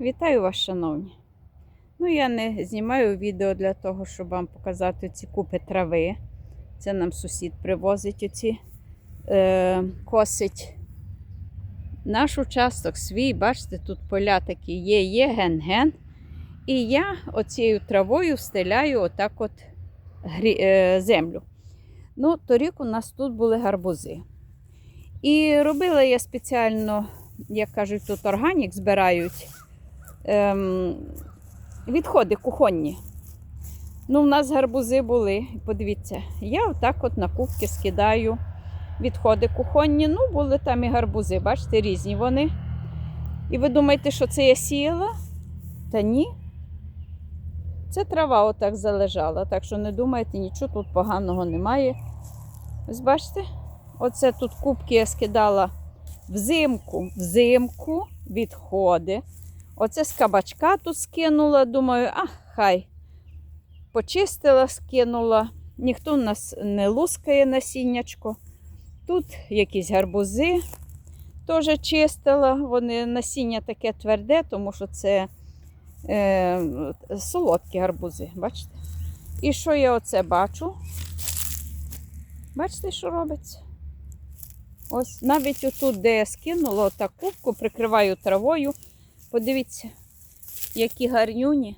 Вітаю вас, шановні. Ну, я не знімаю відео для того, щоб вам показати ці купи трави. Це нам сусід привозить оці, е, косить. Наш участок свій, бачите, тут поля такі є, є ген-ген. І я оцією травою встеляю отак от грі, е, землю. Ну, торік у нас тут були гарбузи. І робила я спеціально, як кажуть, тут органік збирають ем, відходи кухонні. Ну, в нас гарбузи були. Подивіться, я отак от на кубки скидаю відходи кухонні. Ну, були там і гарбузи, бачите, різні вони. І ви думаєте, що це я сіяла? Та ні. Це трава отак залежала. Так що не думайте, нічого тут поганого немає. Ось бачите? Оце тут кубки я скидала взимку, взимку відходи. Оце з кабачка тут скинула. Думаю, а хай. Почистила, скинула. Ніхто в нас не лускає насіннячко. Тут якісь гарбузи теж чистила. Вони насіння таке тверде, тому що це е, солодкі гарбузи. Бачите? І що я оце бачу? Бачите, що робиться? Ось навіть отут, де я скинула отак кубку, прикриваю травою. Подивіться, які гарнюні.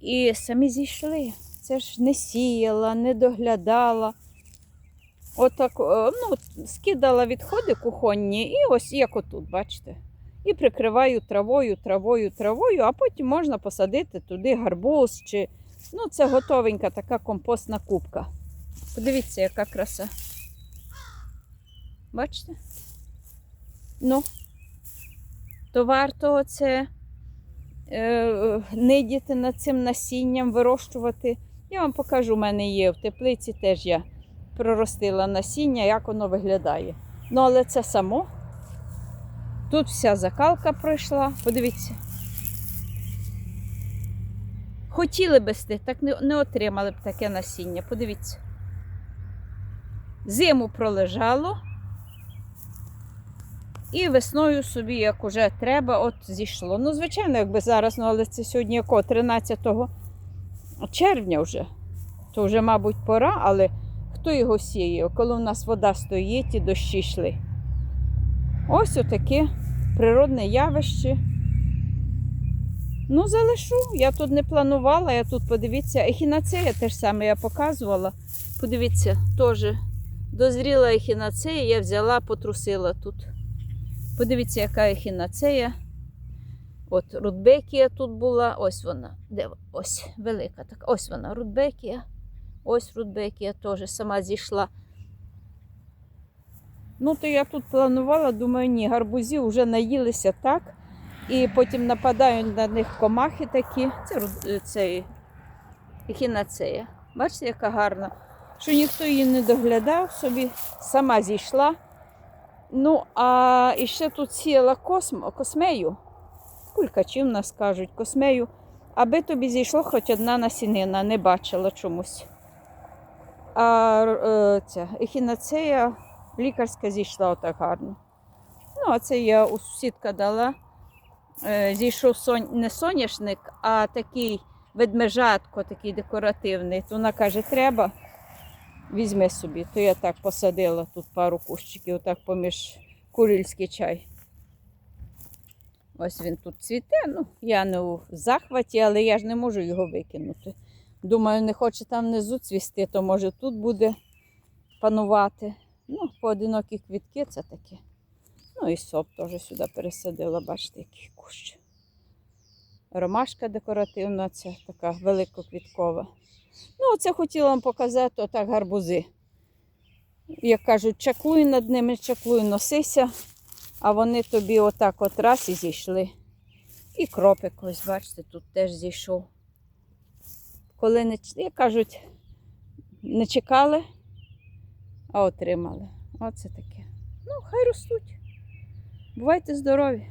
І самі зійшли. Це ж не сіяла, не доглядала. Отак, е, ну, скидала відходи кухонні, і ось як отут, бачите. І прикриваю травою, травою, травою, а потім можна посадити туди гарбуз чи. Ну, це готовенька така компостна кубка. Подивіться, яка краса. Бачите? Ну, то варто це е, нидіти над цим насінням, вирощувати. Я вам покажу, у мене є в теплиці теж я проростила насіння, як воно виглядає. Ну, але це само. Тут вся закалка пройшла. Подивіться. Хотіли би сти, так не, не отримали б таке насіння. Подивіться. Зиму пролежало. І весною собі, як уже треба, от зійшло. Ну, звичайно, якби зараз, ну, але це сьогодні якого 13 червня вже. То вже, мабуть, пора, але хто його сіє? Коли у нас вода стоїть і дощі йшли. Ось отаке природне явище. Ну, залишу. Я тут не планувала, я тут подивіться, ехінацея теж саме я показувала. Подивіться, теж дозріла ехінацея, я взяла, потрусила тут. Подивіться, яка ехінацея. От рудбекія тут була. Ось вона. Де? Ось велика така. Ось вона, рудбекія. Ось рудбекія теж сама зійшла. Ну, то я тут планувала, думаю, ні, гарбузі вже наїлися так. І потім нападають на них комахи такі. Це, руд- це ехінацея. Бачите, яка гарна. Що ніхто її не доглядав, собі сама зійшла. Ну, а іще тут сіяла косм, космею. Кулькачів нас кажуть, космею. Аби тобі зійшло хоч одна насінина, не бачила чомусь. А е, ця ехінацея лікарська зійшла отак гарно. Ну, а це я у сусідка дала. Е, зійшов сон... не соняшник, а такий ведмежатко, такий декоративний. Вона каже, треба, візьми собі. То я так посадила тут пару кущиків, отак поміж курильський чай. Ось він тут цвіте. Ну, я не у захваті, але я ж не можу його викинути. Думаю, не хоче там внизу цвісти, то може тут буде панувати. Ну, поодинокі квітки це таке. Ну і соп теж сюди пересадила, бачите, який кущ. Ромашка декоративна, це така великоквіткова. Ну, оце хотіла вам показати отак гарбузи. Як кажуть, чаклуй над ними, чаклуй, носися, а вони тобі отак от раз і зійшли. І кропик, ось, бачите, тут теж зійшов. Коли не, як кажуть, не чекали, а отримали. Оце таке. Ну, хай ростуть. Бувайте здорові!